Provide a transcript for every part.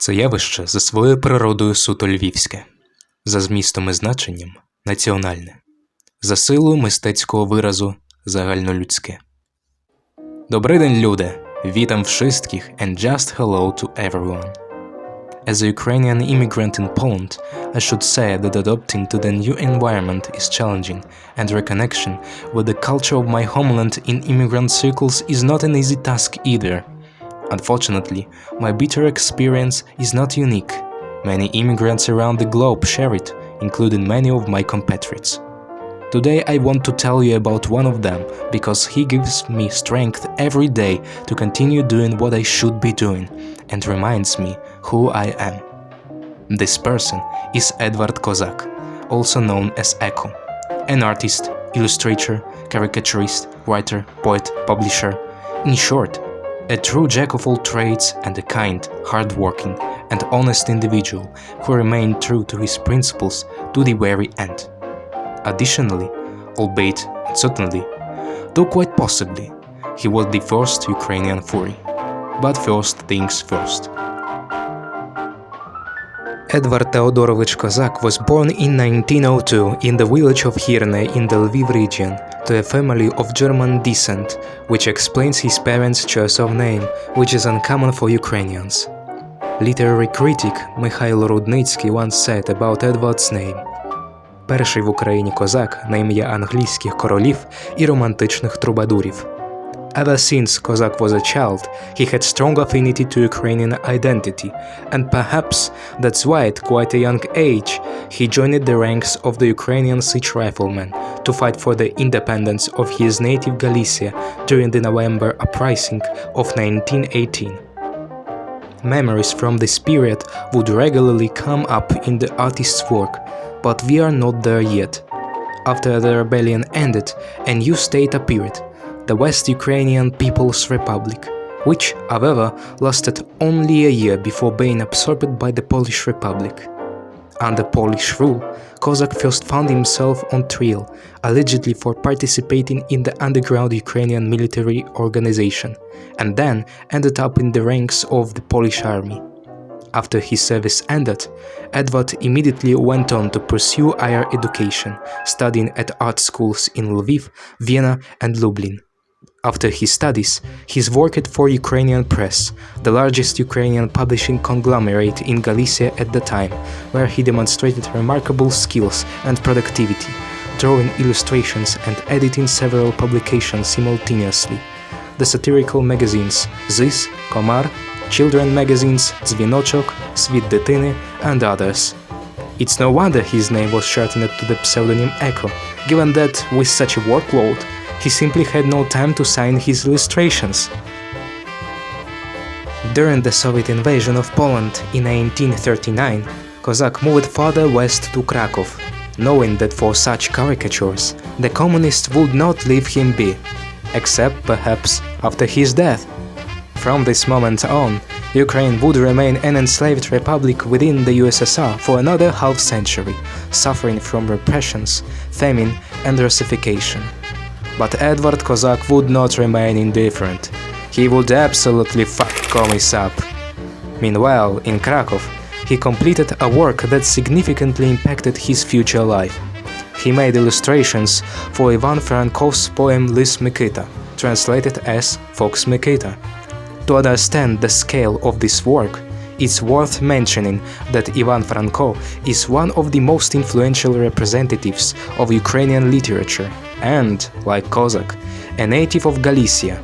Це явище за своєю природою суто львівське, за змістом і значенням національне, за силою мистецького виразу загальнолюдське. Добрий день, люди! Вітам всіх and just hello to everyone. As a Ukrainian immigrant in Poland, I should say that adapting to the new environment is challenging, and reconnection with the culture of my homeland in immigrant circles is not an easy task either. Unfortunately, my bitter experience is not unique. Many immigrants around the globe share it, including many of my compatriots. Today I want to tell you about one of them because he gives me strength every day to continue doing what I should be doing and reminds me who I am. This person is Edward Kozak, also known as Echo, an artist, illustrator, caricaturist, writer, poet, publisher. In short, a true jack of all trades and a kind, hardworking, and honest individual who remained true to his principles to the very end. Additionally, albeit certainly, though quite possibly, he was the first Ukrainian Fury. But first things first. Edward Theodorovich Kozak was born in 1902 in the village of Hirne in the Lviv region to a family of German descent, which explains his parents' choice of name, which is uncommon for Ukrainians. Literary critic Mikhail Rudnitsky once said about Edward's name Перший в Україні козак на ім'я англійських королів і романтичних трубадурів. Ever since Kozak was a child, he had strong affinity to Ukrainian identity, and perhaps that's why at quite a young age he joined the ranks of the Ukrainian Sich Riflemen to fight for the independence of his native Galicia during the November uprising of 1918. Memories from this period would regularly come up in the artist's work, but we are not there yet. After the rebellion ended, a new state appeared the West Ukrainian People's Republic, which, however, lasted only a year before being absorbed by the Polish Republic. Under Polish rule, Kozak first found himself on trial, allegedly for participating in the underground Ukrainian military organization, and then ended up in the ranks of the Polish army. After his service ended, Edward immediately went on to pursue higher education, studying at art schools in Lviv, Vienna, and Lublin. After his studies, he worked for Ukrainian Press, the largest Ukrainian publishing conglomerate in Galicia at the time, where he demonstrated remarkable skills and productivity, drawing illustrations and editing several publications simultaneously. The satirical magazines Zis, Komar, children magazines Zvinochok, Svit and others. It's no wonder his name was shortened to the pseudonym Echo, given that, with such a workload, he simply had no time to sign his illustrations. During the Soviet invasion of Poland in 1939, Kozak moved further west to Krakow, knowing that for such caricatures, the communists would not leave him be, except perhaps after his death. From this moment on, Ukraine would remain an enslaved republic within the USSR for another half century, suffering from repressions, famine, and Russification. But Edward Kozak would not remain indifferent. He would absolutely fuck commies up. Meanwhile, in Krakow, he completed a work that significantly impacted his future life. He made illustrations for Ivan Frankov's poem Lis Mikita, translated as Fox Mikita. To understand the scale of this work, it's worth mentioning that Ivan Franko is one of the most influential representatives of Ukrainian literature and, like Kozak, a native of Galicia.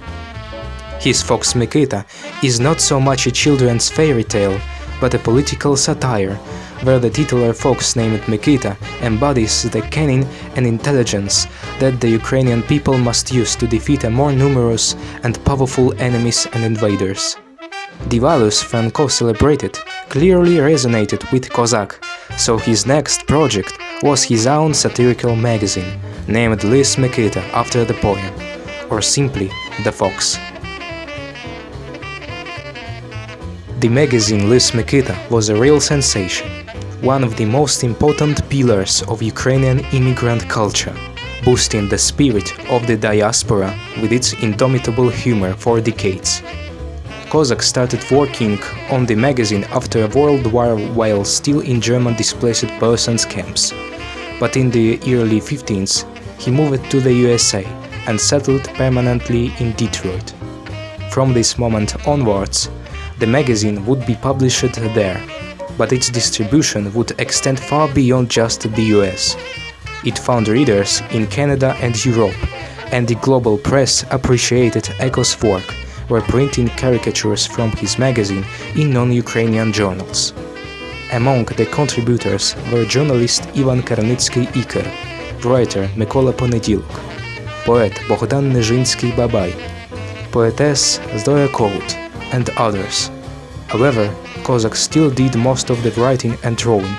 His Fox Mikita is not so much a children's fairy tale, but a political satire, where the titular fox named Mikita embodies the cunning and intelligence that the Ukrainian people must use to defeat a more numerous and powerful enemies and invaders. The values Franco celebrated clearly resonated with Kozak, so his next project was his own satirical magazine, named Lis Mikita after the poem, or simply The Fox. The magazine Lis Mikita was a real sensation, one of the most important pillars of Ukrainian immigrant culture, boosting the spirit of the diaspora with its indomitable humor for decades. Kozak started working on the magazine after a world war while still in German displaced persons camps. But in the early 15s, he moved to the USA and settled permanently in Detroit. From this moment onwards, the magazine would be published there, but its distribution would extend far beyond just the US. It found readers in Canada and Europe, and the global press appreciated Echo's work reprinting caricatures from his magazine in non-Ukrainian journals. Among the contributors were journalist Ivan Karnitsky Iker, writer Микола Понеділок, poet Богдан Нежинський Бабай, poetess Zoya Kout, and others. However, Kozak still did most of the writing and drawing.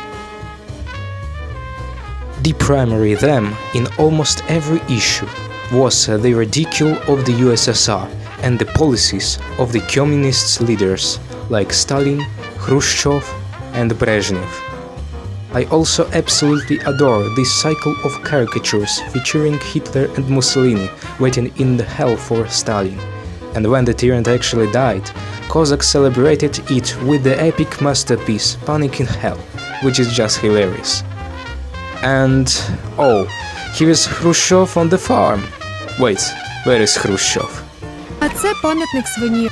The primary theme in almost every issue was the ridicule of the USSR and the policies of the communist leaders like Stalin, Khrushchev, and Brezhnev. I also absolutely adore this cycle of caricatures featuring Hitler and Mussolini waiting in the hell for Stalin. And when the tyrant actually died, Kozak celebrated it with the epic masterpiece Panic in Hell, which is just hilarious. And oh, here is Khrushchev on the farm. Wait, where is Khrushchev? А це пам'ятник свині.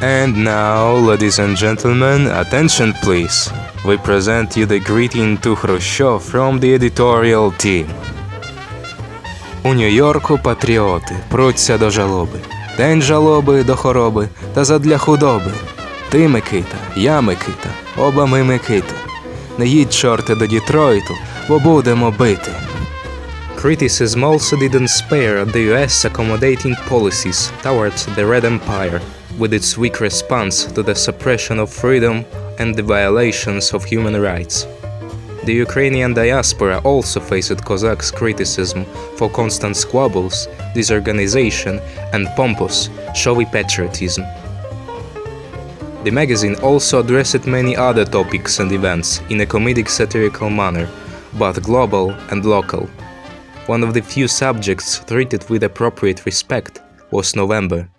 And now, ladies and gentlemen, attention please. We present you the greeting to Khrushchev from the editorial team. У Нью-Йорку патріоти пруться до жалоби. День жалоби до хороби та задля худоби. Ти Микита, я Микита, оба ми Микити. Не їдь, чорти, до Дітройту, бо будемо бити. Criticism also didn't spare the US accommodating policies towards the Red Empire, with its weak response to the suppression of freedom and the violations of human rights. The Ukrainian diaspora also faced Cossacks' criticism for constant squabbles, disorganization, and pompous, showy patriotism. The magazine also addressed many other topics and events in a comedic satirical manner, both global and local. One of the few subjects treated with appropriate respect was November.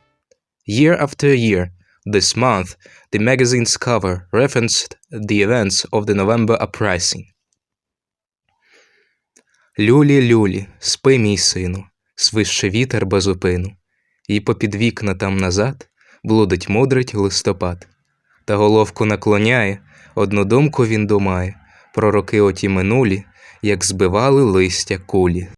Year after year, this month, the magazine's cover referenced the events of the November uprising. Люлі, люлі, спи, мій сину, свище вітер без упину, і попід вікна там назад блудить мудрить листопад. Та головку наклоняє, одну думку він думає, про роки оті минулі, як збивали листя кулі.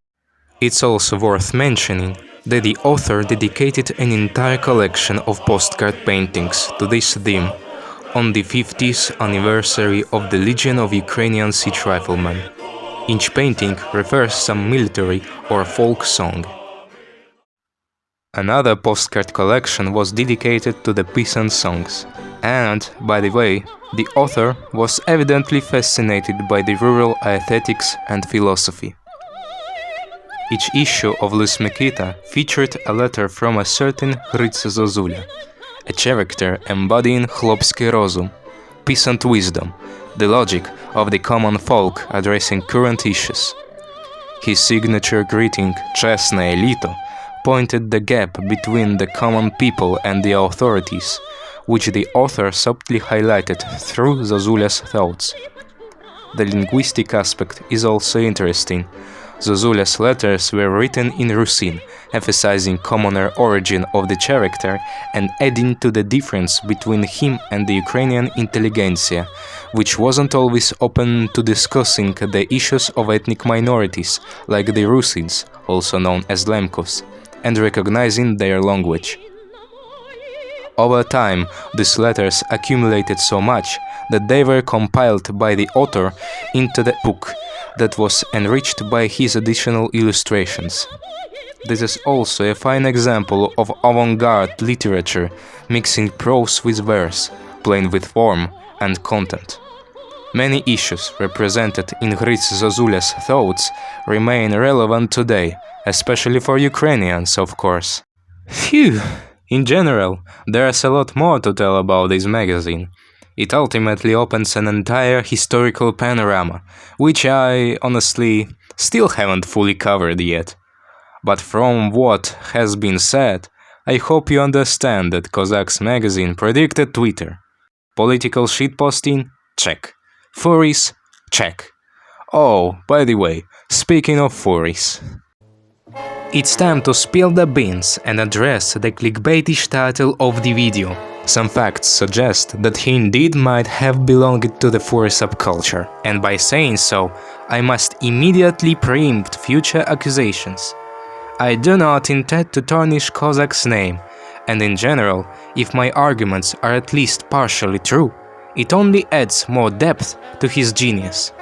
It's also worth mentioning that the author dedicated an entire collection of postcard paintings to this theme on the 50th anniversary of the Legion of Ukrainian Siege Riflemen. Each painting refers to some military or folk song. Another postcard collection was dedicated to the peasant songs. And, by the way, the author was evidently fascinated by the rural aesthetics and philosophy. Each issue of Lys Mikita featured a letter from a certain Hryts Zozula, a character embodying Chlopsky rozum, peasant wisdom, the logic of the common folk addressing current issues. His signature greeting, Chesne Elito, pointed the gap between the common people and the authorities, which the author subtly highlighted through Zozula's thoughts. The linguistic aspect is also interesting. Zozula's letters were written in Rusin, emphasizing commoner origin of the character and adding to the difference between him and the Ukrainian intelligentsia, which wasn't always open to discussing the issues of ethnic minorities, like the Rusins, also known as Lemkos, and recognizing their language. Over time, these letters accumulated so much that they were compiled by the author into the book that was enriched by his additional illustrations. This is also a fine example of avant garde literature mixing prose with verse, playing with form and content. Many issues represented in Hryts Zozula's thoughts remain relevant today, especially for Ukrainians, of course. Phew! In general, there's a lot more to tell about this magazine. It ultimately opens an entire historical panorama, which I, honestly, still haven't fully covered yet. But from what has been said, I hope you understand that Cossacks magazine predicted Twitter. Political shitposting? Check. Furries? Check. Oh, by the way, speaking of furries. It's time to spill the beans and address the clickbaitish title of the video. Some facts suggest that he indeed might have belonged to the furry subculture, and by saying so, I must immediately preempt future accusations. I do not intend to tarnish Kozak's name, and in general, if my arguments are at least partially true, it only adds more depth to his genius.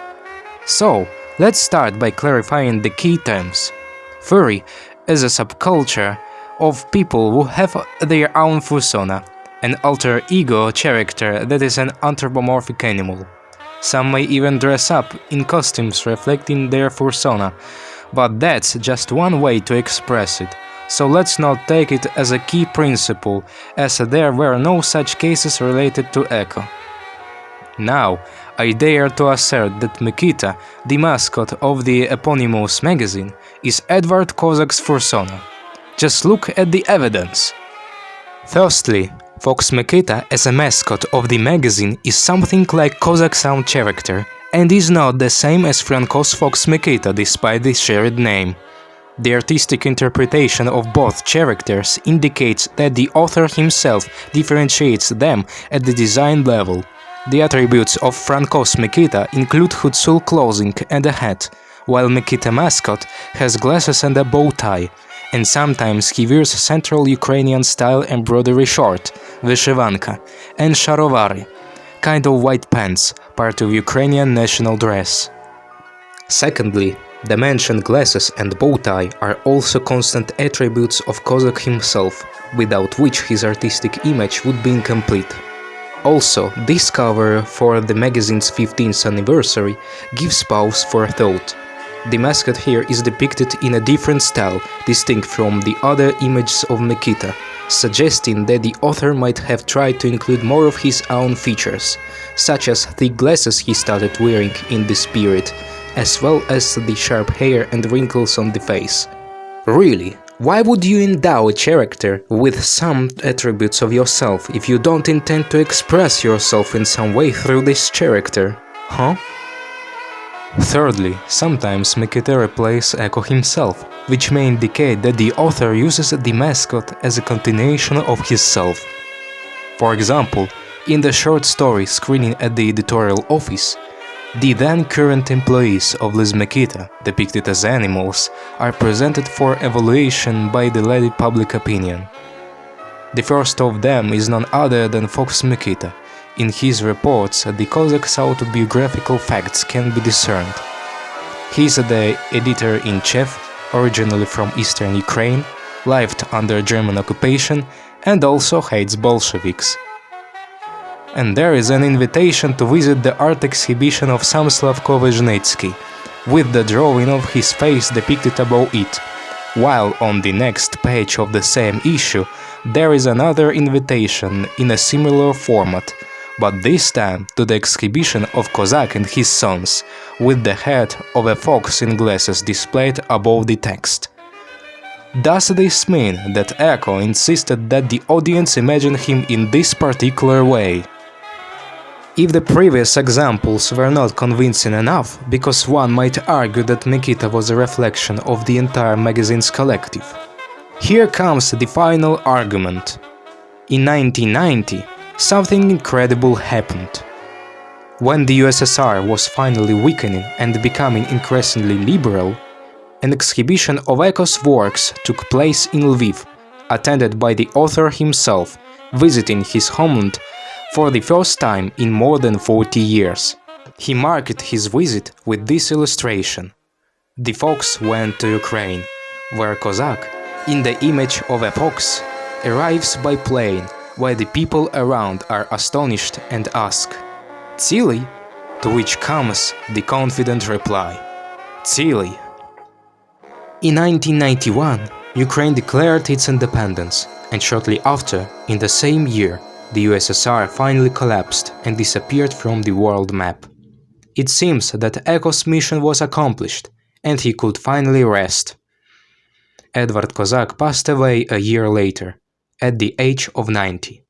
So, let's start by clarifying the key terms. Furry is a subculture of people who have their own fursona, an alter ego character that is an anthropomorphic animal. Some may even dress up in costumes reflecting their fursona, but that's just one way to express it. So let's not take it as a key principle, as there were no such cases related to Echo. Now, I dare to assert that Mikita, the mascot of the eponymous magazine, is Edward Kozak's fursona. Just look at the evidence. Firstly, Fox Mikita as a mascot of the magazine is something like Kozak sound character, and is not the same as Franco's Fox Mikita despite the shared name. The artistic interpretation of both characters indicates that the author himself differentiates them at the design level. The attributes of Franco's Mikita include Hutsul clothing and a hat, while Mikita mascot has glasses and a bow tie, and sometimes he wears Central Ukrainian style embroidery short, vyshivanka, and Sharovari, kind of white pants, part of Ukrainian national dress. Secondly, the mentioned glasses and bow tie are also constant attributes of Kozak himself, without which his artistic image would be incomplete. Also, this cover for the magazine's 15th anniversary gives pause for thought. The mascot here is depicted in a different style, distinct from the other images of Nikita, suggesting that the author might have tried to include more of his own features, such as the glasses he started wearing in this period, as well as the sharp hair and wrinkles on the face. Really, why would you endow a character with some attributes of yourself if you don't intend to express yourself in some way through this character? Huh? Thirdly, sometimes Mikita replaces Echo himself, which may indicate that the author uses the mascot as a continuation of his self. For example, in the short story screening at the editorial office, the then current employees of Liz Mikita, depicted as animals, are presented for evaluation by the lady public opinion. The first of them is none other than Fox Mikita. In his reports, the Kozak's autobiographical facts can be discerned. He is the editor-in-chief, originally from eastern Ukraine, lived under German occupation and also hates Bolsheviks. And there is an invitation to visit the art exhibition of Samslav Kovizhnitsky, with the drawing of his face depicted above it, while on the next page of the same issue there is another invitation in a similar format, but this time to the exhibition of Kozak and his sons, with the head of a fox in glasses displayed above the text. Does this mean that Echo insisted that the audience imagine him in this particular way? If the previous examples were not convincing enough, because one might argue that Nikita was a reflection of the entire magazine's collective. Here comes the final argument. In 1990, something incredible happened. When the USSR was finally weakening and becoming increasingly liberal, an exhibition of Echo's works took place in Lviv, attended by the author himself, visiting his homeland for the first time in more than 40 years. He marked his visit with this illustration. The fox went to Ukraine, where Kozak, in the image of a fox, arrives by plane, while the people around are astonished and ask, Tsili? To which comes the confident reply, Tsili. In 1991, Ukraine declared its independence, and shortly after, in the same year, the USSR finally collapsed and disappeared from the world map. It seems that Echo's mission was accomplished, and he could finally rest. Edward Kozak passed away a year later, at the age of 90.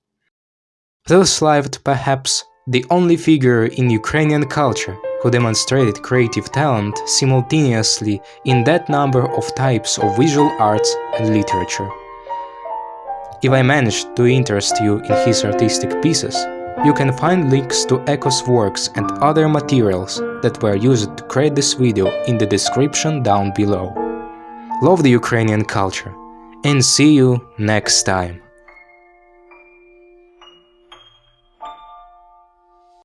Thus lived perhaps the only figure in Ukrainian culture who demonstrated creative talent simultaneously in that number of types of visual arts and literature. If I managed to interest you in his artistic pieces, you can find links to Eko's works and other materials that were used to create this video in the description down below. Love the Ukrainian culture and see you next time.